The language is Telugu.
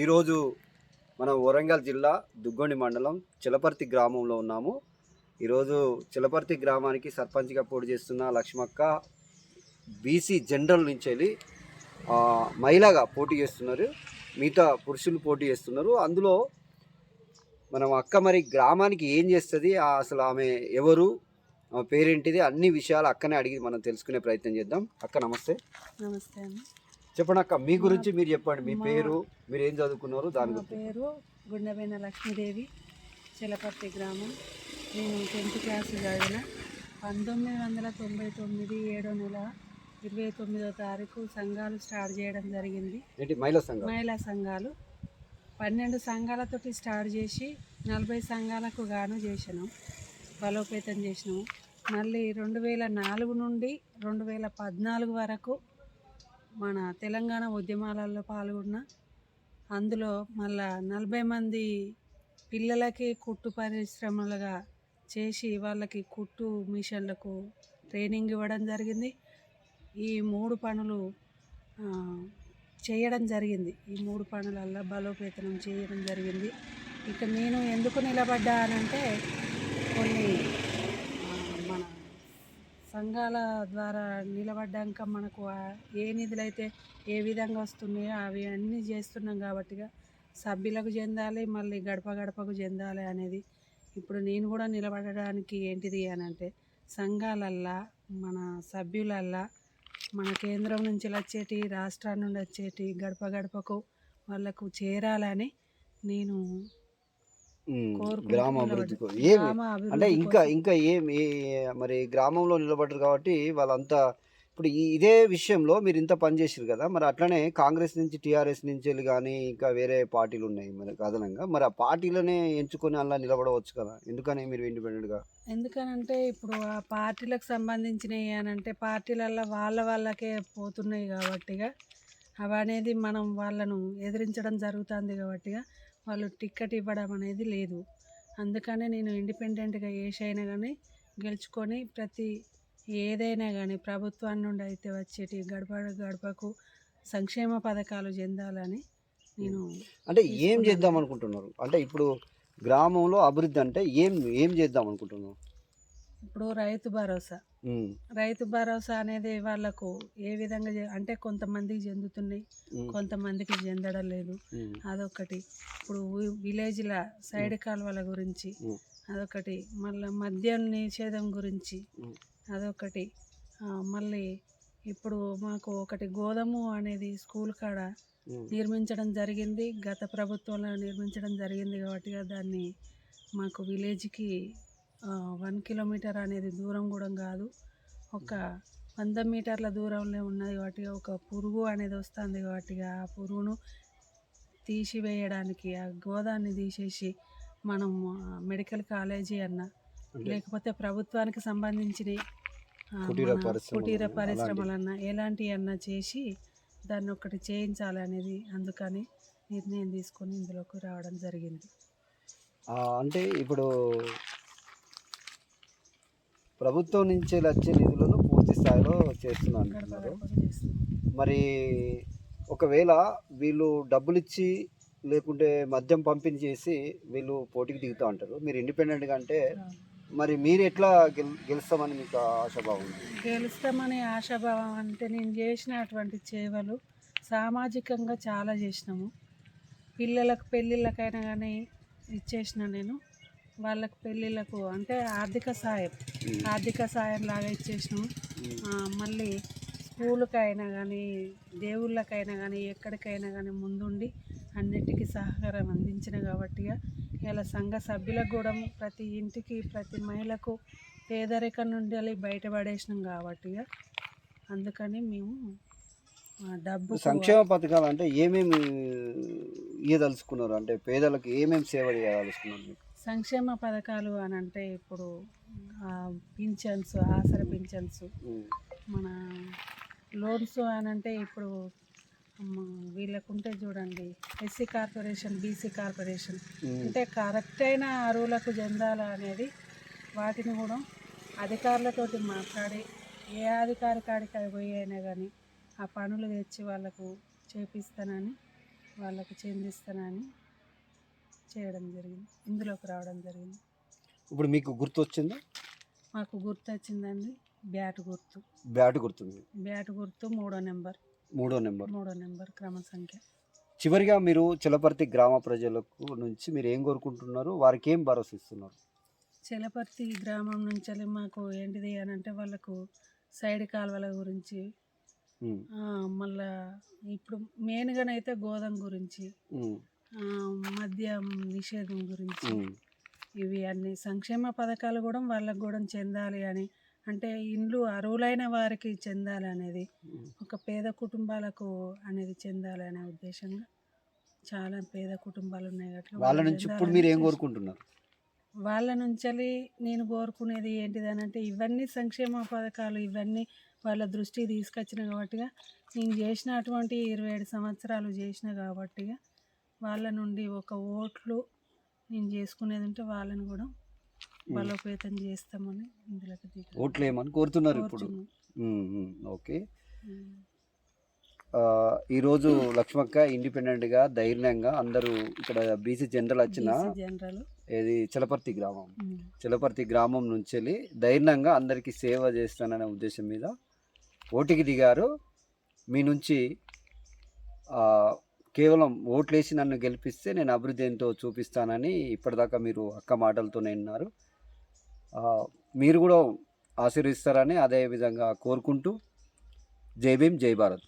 ఈరోజు మనం వరంగల్ జిల్లా దుగ్గొండి మండలం చిలపర్తి గ్రామంలో ఉన్నాము. ఈరోజు చిలపర్తి గ్రామానికి సర్పంచ్గా పోటీ చేస్తున్న లక్ష్మక్క బీసీ జనరల్ నుంచి వెళ్ళి మహిళగా పోటీ చేస్తున్నారు. మిగతా పురుషులు పోటీ చేస్తున్నారు. అందులో మనం అక్క మరి గ్రామానికి ఏం చేస్తుంది? అసలు ఆమె ఎవరు? ఆమె పేరేంటిది? అన్ని విషయాలు అక్కనే అడిగి మనం తెలుసుకునే ప్రయత్నం చేద్దాం. అక్క నమస్తే. నమస్తే అండి. చెప్పండి అక్క మీ గురించి మీరు చెప్పండి. మీ పేరు మీరు ఏం చదువుకున్నారు దాని గురించి పేరు గుండెబైన లక్ష్మీదేవి చిలపర్తి గ్రామం. నేను టెన్త్ క్లాస్ చదివిన పంతొమ్మిది వందల తొంభై తొమ్మిది ఏడో నెల ఇరవై తొమ్మిదో తారీఖు సంఘాలు స్టార్ట్ చేయడం జరిగింది. మహిళా సంఘం మహిళా సంఘాలు. పన్నెండు సంఘాలతోటి స్టార్ట్ చేసి నలభై సంఘాలకు గాను చేసినాం. బలోపేతం చేసినాము మళ్ళీ రెండు వేల నాలుగు నుండి రెండు వేల పద్నాలుగు వరకు మన తెలంగాణ ఉద్యమాలలో పాల్గొన్న అందులో మళ్ళా నలభై మంది పిల్లలకి కుట్టు పరిశ్రమలుగా చేసి వాళ్ళకి కుట్టు మిషన్లకు ట్రైనింగ్ ఇవ్వడం జరిగింది. ఈ మూడు పనులు చేయడం జరిగింది. ఈ మూడు పనులల్లో బలోపేతనం చేయడం జరిగింది. ఇక నేను ఎందుకు నిలబడ్డానంటే కొన్ని సంఘాల ద్వారా నిలబడ్డాక మనకు ఏ ఏ నిధులైతే ఏ విధంగా వస్తున్నాయో అవి అన్నీ చేస్తున్నాం కాబట్టిగా సభ్యులకు చెందాలి మళ్ళీ గడప గడపకు చెందాలి అనేది. ఇప్పుడు నేను కూడా నిలబడడానికి ఏంటిది అని అంటే సంఘాలల్లా మన సభ్యులల్లా మన కేంద్రం నుంచి వచ్చేటి రాష్ట్రాల నుండి వచ్చేటి గడప గడపకు వాళ్ళకు చేరాలని నేను గ్రామ నిలబడ్డా. అభివృద్ధి కో- ఏమి? అంటే ఇంకా. ఇంకా ఏం ఏ- మరి గ్రామంలో నిలబడ్డారు కాబట్టి వాళ్ళంతా ఇప్పుడు ఇదే విషయంలో మీరు ఇంత పని చేసారు కదా మరి అట్లనే కాంగ్రెస్ నుంచి టీఆర్ఎస్ నుంచి కానీ ఇంకా వేరే పార్టీలు ఉన్నాయి మరి అదనంగా. మరి ఆ పార్టీలనే ఎంచుకొని అలా నిలబడవచ్చు కదా ఎందుకని మీరు ఇండిపెండెంట్గా? ఎందుకనంటే ఇప్పుడు ఆ పార్టీలకు సంబంధించినవి అని అంటే పార్టీలల్లో వాళ్ళ వాళ్ళకే పోతున్నాయి కాబట్టిగా అవి అనేది మనం వాళ్ళను ఎదిరించడం జరుగుతుంది కాబట్టిగా వాళ్ళు టిక్కెట్ ఇవ్వడం అనేది లేదు. అందుకనే నేను ఇండిపెండెంట్గా ఏసైనా కానీ గెలుచుకొని ప్రతి ఏదైనా కానీ ప్రభుత్వం నుండి అయితే వచ్చేటి గడప గడపకు సంక్షేమ పథకాలు చెందాలని నేను అంటే ఏం. చేద్దాం అనుకుంటున్నారు అంటే ఇప్పుడు గ్రామంలో అభివృద్ధి అంటే ఏం ఏం చేద్దాం అనుకుంటున్నారు ఇప్పుడు రైతు భరోసా. రైతు భరోసా అనేది వాళ్ళకు ఏ విధంగా అంటే కొంతమందికి చెందుతున్నాయి కొంతమందికి చెందడం లేదు. అదొకటి. ఇప్పుడు విలేజ్ల సైడ్ కాలువల గురించి. అదొకటి. మళ్ళీ మద్యం నిషేధం గురించి. అదొకటి. మళ్ళీ ఇప్పుడు మాకు ఒకటి గోధుమ అనేది స్కూల్ కాడ. నిర్మించడం జరిగింది. గత ప్రభుత్వంలో నిర్మించడం జరిగింది కాబట్టి దాన్ని మాకు విలేజ్కి వన్ కిలోమీటర్ అనేది దూరం కూడా కాదు. ఒక వంద మీటర్ల దూరంలో ఉన్నది కాబట్టి ఒక పురుగు అనేది వస్తుంది కాబట్టి ఆ పురుగును తీసివేయడానికి ఆ గోదాన్ని తీసేసి మనం మెడికల్ కాలేజీ అన్న లేకపోతే ప్రభుత్వానికి సంబంధించిన కుటీర. పరిశ్రమలన్నా ఎలాంటివి అన్నా చేసి దాన్ని ఒకటి చేయించాలి అనేది అందుకని నిర్ణయం తీసుకొని ఇందులోకి రావడం జరిగింది. అంటే ఇప్పుడు ప్రభుత్వం నుంచి వచ్చే నిధులను పూర్తి స్థాయిలో చేస్తున్నారు గడప అంటున్నారు గడపకు చేస్తున్నాం మరి ఒకవేళ వీళ్ళు డబ్బులు ఇచ్చి లేకుంటే మద్యం పంపిణీ చేసి వీళ్ళు పోటీకి దిగుతూ ఉంటారు. మీరు ఇండిపెండెంట్గా అంటే మరి మీరు ఎట్లా గెల్ గెలుస్తామని మీకు ఆశాభావం ఉంది? గెలుస్తామనే ఆశాభావం అంటే నేను చేసినటువంటి సేవలు సామాజికంగా చాలా చేసినాము. పిల్లలకు పెళ్ళిళ్ళకైనా కానీ ఇచ్చేసిన నేను. వాళ్ళకి పెళ్ళిళ్ళకు అంటే ఆర్థిక సాయం. ఆర్థిక సాయం లాగా ఇచ్చేసినాము ఆ, మళ్ళీ స్కూల్కైనా కానీ దేవుళ్ళకైనా కానీ ఎక్కడికైనా కానీ ముందుండి అన్నిటికీ సహకారం అందించిన కాబట్టి ఇలా సంఘ సభ్యులకు కూడా ప్రతి ఇంటికి ప్రతి మహిళకు పేదరికం నుండి వెళ్ళి బయటపడేసినాం కాబట్టి అందుకని మేము డబ్బు సంక్షేమ పథకాలు అంటే ఏమేమి ఇయ్యదలుచుకున్నారు? అంటే పేదలకు ఏమేమి సేవ చేయదలుచుకున్నారు సంక్షేమ పథకాలు అని అంటే ఇప్పుడు పింఛన్స్ ఆసర పింఛన్స్ మన లోన్స్ అని అంటే ఇప్పుడు వీళ్ళకుంటే చూడండి ఎస్సీ కార్పొరేషన్ బీసీ కార్పొరేషన్. అంటే కరెక్ట్ అయిన అరువులకు చెందాలా అనేది వాటిని కూడా అధికారులతోటి మాట్లాడి ఏ అధికారి కాడికి అవి పోయి అయినా కానీ ఆ పనులు తెచ్చి వాళ్ళకు చేపిస్తానని వాళ్ళకు చెందిస్తానని చేయడం జరిగింది. ఇందులోకి రావడం జరిగింది. ఇప్పుడు మీకు గుర్తు వచ్చిందా మాకు గుర్తు వచ్చిందండి బ్యాట్ గుర్తు. బ్యాట్ గుర్తుంది. బ్యాట్ గుర్తు మూడో నెంబర్. మూడో నెంబర్. మూడో నెంబర్ క్రమ సంఖ్య. చివరిగా మీరు చిలపర్తి గ్రామ ప్రజలకు నుంచి మీరు ఏం కోరుకుంటున్నారు? వారికి ఏం భరోసా ఇస్తున్నారు? చిలపర్తి గ్రామం నుంచి మాకు ఏంటిది అని అంటే వాళ్ళకు సైడ్ కాలువల గురించి మళ్ళా ఇప్పుడు మెయిన్గానైతే గోధుమ గురించి. మద్యం నిషేధం గురించి. ఇవి అన్ని సంక్షేమ పథకాలు కూడా వాళ్ళకు కూడా చెందాలి అని. అంటే ఇండ్లు అర్హులైన వారికి చెందాలి అనేది. ఒక పేద కుటుంబాలకు అనేది చెందాలి అనే ఉద్దేశంగా చాలా పేద కుటుంబాలు ఉన్నాయి కాబట్టి వాళ్ళ నుంచి ఇప్పుడు మీరు ఏం. కోరుకుంటున్నారు? వాళ్ళ నుంచి నేను కోరుకునేది ఏంటిది అని అంటే ఇవన్నీ సంక్షేమ పథకాలు ఇవన్నీ వాళ్ళ దృష్టికి తీసుకొచ్చిన కాబట్టిగా నేను చేసినటువంటి ఇరవై ఏడు సంవత్సరాలు చేసిన కాబట్టిగా వాళ్ళ నుండి ఒక ఓట్లు నేను చేసుకునేది ఉంటే వాళ్ళని కూడా బలోపేతం చేస్తామని ఇందులోకి. ఓట్లు ఏమని కోరుతున్నారు ఇప్పుడు. ఓకే. ఈరోజు లక్ష్మక్క ఇండిపెండెంట్గా ధైర్యంగా అందరూ ఇక్కడ బీసీ జనరల్ వచ్చిన ఇది చిలపర్తి గ్రామం. చిలపర్తి గ్రామం నుంచి వెళ్ళి ధైర్యంగా అందరికీ సేవ చేస్తాననే ఉద్దేశం మీద ఓటికి దిగారు. మీ నుంచి కేవలం ఓట్లేసి నన్ను గెలిపిస్తే నేను అభివృద్ధి ఏంటో చూపిస్తానని ఇప్పటిదాకా మీరు అక్క మాటలతోనే ఉన్నారు మీరు కూడా ఆశీర్వదిస్తారని అదే విధంగా కోరుకుంటూ జై భీమ్ జై భారత్.